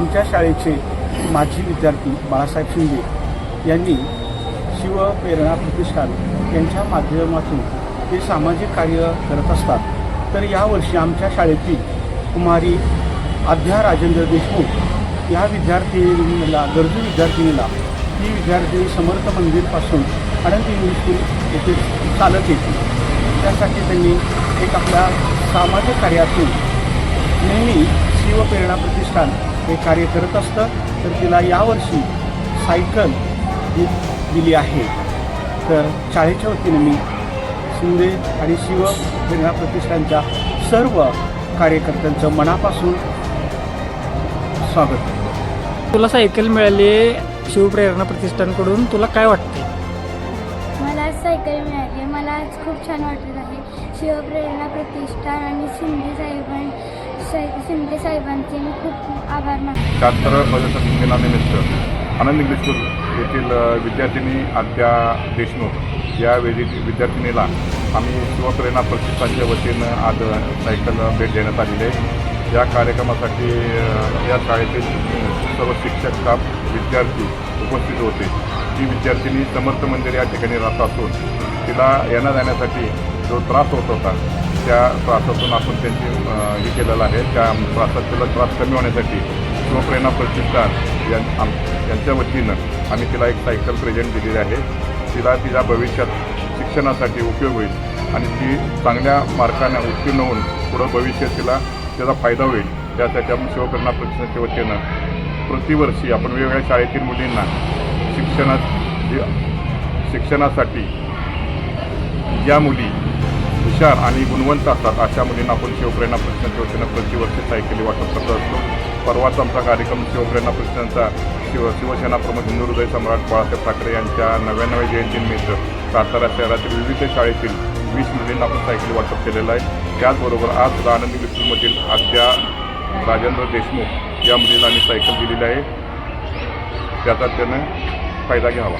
आमच्या शाळेचे माजी विद्यार्थी बाळासाहेब शिंदे यांनी शिवप्रेरणा प्रतिष्ठान यांच्या माध्यमातून ते सामाजिक कार्य करत असतात. तर यावर्षी आमच्या शाळेतील कुमारी आध्या राजेंद्र देशमुख या विद्यार्थिनीला गरजू विद्यार्थिनीला ही विद्यार्थिनी समर्थ मंदिरपासून अनंत इंग्लिश स्कूल येथे चालत येते त्यासाठी त्यांनी एक आपल्या सामाजिक कार्यातून नेहमी शिवप्रेरणा प्रतिष्ठान हे कार्य करत असतं तर तिला यावर्षी सायकल दि दिली आहे. तर शाळेच्या वतीने मी शिंदे आणि शिवप्रेरणा प्रतिष्ठानच्या सर्व कार्यकर्त्यांचं मनापासून स्वागत करतो. तुला सायकल मिळाली शिवप्रेरणा प्रतिष्ठानकडून तुला काय वाटते मला आज सायकल मिळाली मला आज खूप छान वाटत आहे. शिवप्रेरणा प्रतिष्ठान आणि शिंदे साहेबां साहे- शिंदे साहेबांचे मी खूप आभार मानतो. शहात्तर प्रजासत्ताक दिनानिमित्त आनंद इंग्लिश स्कूल येथील विद्यार्थिनी आद्या देशमुख या वेळी विद्यार्थिनीला आम्ही शिवप्रेरणा प्रतिष्ठानच्या वतीनं आज सायकल भेट देण्यात आलेली आहे. या कार्यक्रमासाठी या शाळेतील सर्व शिक्षक स्टाफ विद्यार्थी उपस्थित होते. ती विद्यार्थिनी समर्थ मंदिर या ठिकाणी राहत असून तिला येण्या जाण्यासाठी जो त्रास होत होता त्या त्रासातून आपण त्यांची हे केलेलं आहे. त्या त्रासात तिला त्रास कमी होण्यासाठी शिवप्रेरणा प्रतिष्ठान यां आम यांच्या वतीनं आम्ही तिला एक सायकल प्रेझेंट दिलेली आहे. तिला तिच्या भविष्यात शिक्षणासाठी उपयोग होईल आणि ती चांगल्या मार्काने उत्तीर्ण होऊन पुढं भविष्य तिला त्याचा फायदा होईल. त्यासाठी आपण शिवप्रेरणा प्रतिष्ठानच्या वतीनं प्रतिवर्षी आपण वेगवेगळ्या शाळेतील मुलींना शिक्षणात शिक्षणासाठी ज्या मुली हुशार आणि गुणवंत असतात. अशा मुलींना आपण शिवप्रेरणा प्रतिष्ठानच्या वतीनं प्रतिवर्षी सायकली वाटप करत असतो. परवाच आमचा कार्यक्रम शिवप्रेरणा प्रश्नांचा शिव शिवसेना प्रमुख हिंदू हृदय सम्राट बाळासाहेब ठाकरे यांच्या नव्याण्णव्या जयंतीनिमित्त सातारा शहरातील विविध शाळेतील वीस मुलींना आपण सायकली वाटप केलेलं आहे. त्याचबरोबर आज सुद्धा आनंदी विष्णूमधील आद्या राजेंद्र देशमुख या मुलीला आम्ही सायकल दिलेली आहे. त्याचा त्यानं फायदा घ्यावा.